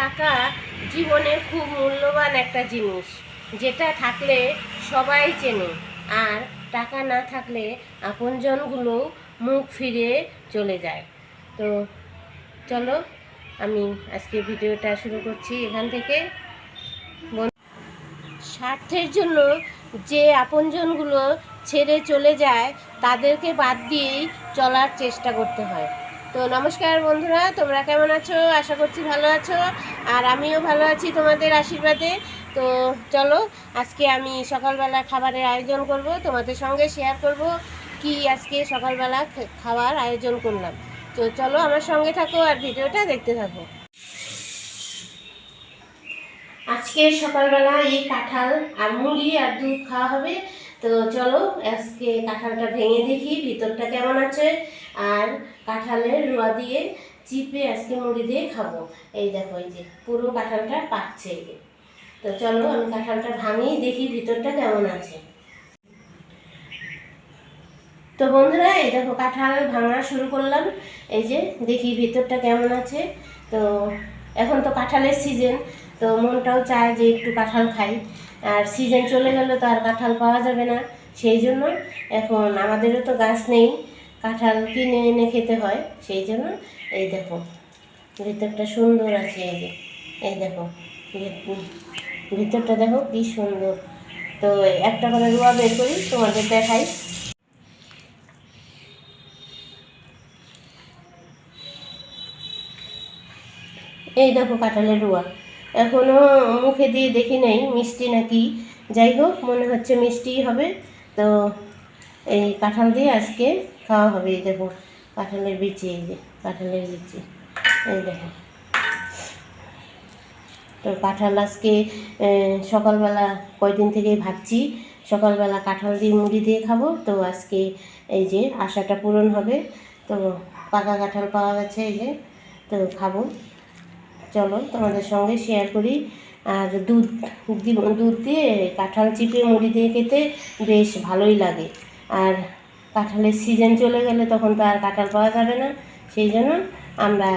টাকা জীবনে খুব মূল্যবান একটা জিনিস, যেটা থাকলে সবাই চেনে। আর টাকা না থাকলে আপনজনগুলো মুখ ফিরে চলে যায়। তো চলো, আমি আজকে ভিডিওটা শুরু করছি এখান থেকে। স্বার্থের জন্য যে আপনজনগুলো ছেড়ে চলে যায়, তাদেরকে বাদ দিয়েই চলার চেষ্টা করতে হয়। তো নমস্কার বন্ধুরা, তোমরা কেমন আছো? আশা করছি ভালো আছো। আর আমিও ভালো আছি তোমাদের আশীর্বাদে। তো চলো, আজকে আমি সকালবেলা খাবারের আয়োজন করব। তোমাদের সঙ্গে শেয়ার করব কি আজকে সকালবেলা খে- খাওয়ার আয়োজন করলাম। তো চলো আমার সঙ্গে থাকো আর ভিডিওটা দেখতে থাকো। আজকে সকালবেলা এই কাঁঠাল আর মুড়ি আর দুধ খাওয়া হবে। তো চলো, আজকে কাঁঠালটা ভেঙে দেখি, ভিতরটা কেমন আছে? আর কাঁঠালের রোয়া দিয়ে চিপে আজকে মুড়ি দিয়ে খাব। এই দেখো, এই যে পুরো কাঁঠালটা পাকছে তো চলো, আমি কাঁঠালটা ভাঙি দেখি ভিতরটা কেমন আছে। তো বন্ধুরা, এই দেখো, কাঁঠাল ভাঙা শুরু করলাম। এই যে দেখি ভিতরটা কেমন আছে। তো এখন তো কাঁঠালের সিজন তো মনটাও চায় যে একটু কাঁঠাল খাই। আর সিজন চলে গেলে তো আর কাঁঠাল পাওয়া যাবে না। সেই জন্য এখন আমাদেরও তো গাছ নেই। কাঁঠাল কিনে এনে খেতে হয়, সেই জন্য এই দেখো, ভিতরটা সুন্দর আছে এই যে, এই দেখো, ভিতরটা দেখো কি সুন্দর। তো একটা করে রুয়া বের করি, তোমাদের দেখাই। এই দেখো কাঁঠালের রুয়া এখনও মুখে দিয়ে দেখি নাই, মিষ্টি নাকি? যাই হোক, মনে হচ্ছে মিষ্টিই হবে, তো এই কাঁঠাল দিয়ে আজকে খাওয়া হবে, এই দেখো, কাঁঠালের বিচি, এই যে কাঁঠালের বিচি, এই দেখো। তো কাঁঠাল আজকে সকালবেলা কয়দিন থেকেই ভাবছি, সকালবেলা কাঁঠাল দিয়ে মুড়ি দিয়ে খাব। তো আজকে এই যে আশাটা পূরণ হবে, তো পাকা কাঁঠাল পাওয়া গেছে, এই যে, তো খাব। চলো তোমাদের সঙ্গে শেয়ার করি। আর দুধ দুধ দিয়ে, কাঁঠাল চিপে মুড়ি দিয়ে খেতে বেশ ভালোই লাগে। আর কাঁঠালের সিজন চলে গেলে তখন তো আর কাঁঠাল পাওয়া যাবে না। সেই জন্য আমরা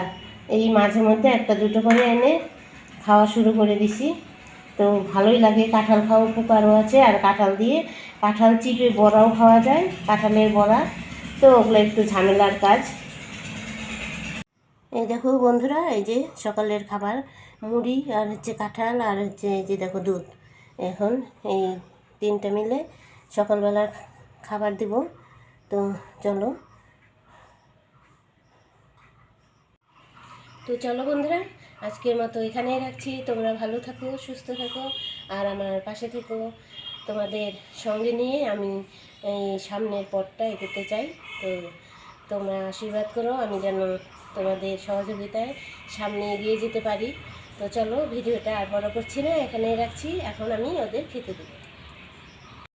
এই মাঝে মধ্যে একটা দুটো করে এনে খাওয়া শুরু করে দিছি। তো ভালোই লাগে কাঁঠাল খাওয়া উপকারও আছে আর কাঁঠাল দিয়ে কাঁঠাল চিপে বড়াও খাওয়া যায়, কাঁঠালের বড়া। তো ওগুলো একটু ঝামেলার কাজ। এই দেখো বন্ধুরা, এই যে সকালের খাবার, মুড়ি আর হচ্ছে কাঁঠাল আর হচ্ছে এই যে দেখো দুধ। এখন এই তিনটা মিলে সকালবেলার খাবার দিব। তো চলো। তো চলো বন্ধুরা, আজকের মতো এখানেই রাখছি। তোমরা ভালো থাকো, সুস্থ থাকো, আর আমার পাশে থেকো। তোমাদের সঙ্গে নিয়ে আমি এই সামনের পথটা এগোতে চাই। তো তোমরা আশীর্বাদ করো, আমি যেন তোমাদের সহযোগিতায় সামনে এগিয়ে যেতে পারি। তো চলো, ভিডিওটা আর বড় করছি না, এখানেই রাখছি। এখন আমি ওদের খেতে দেবো।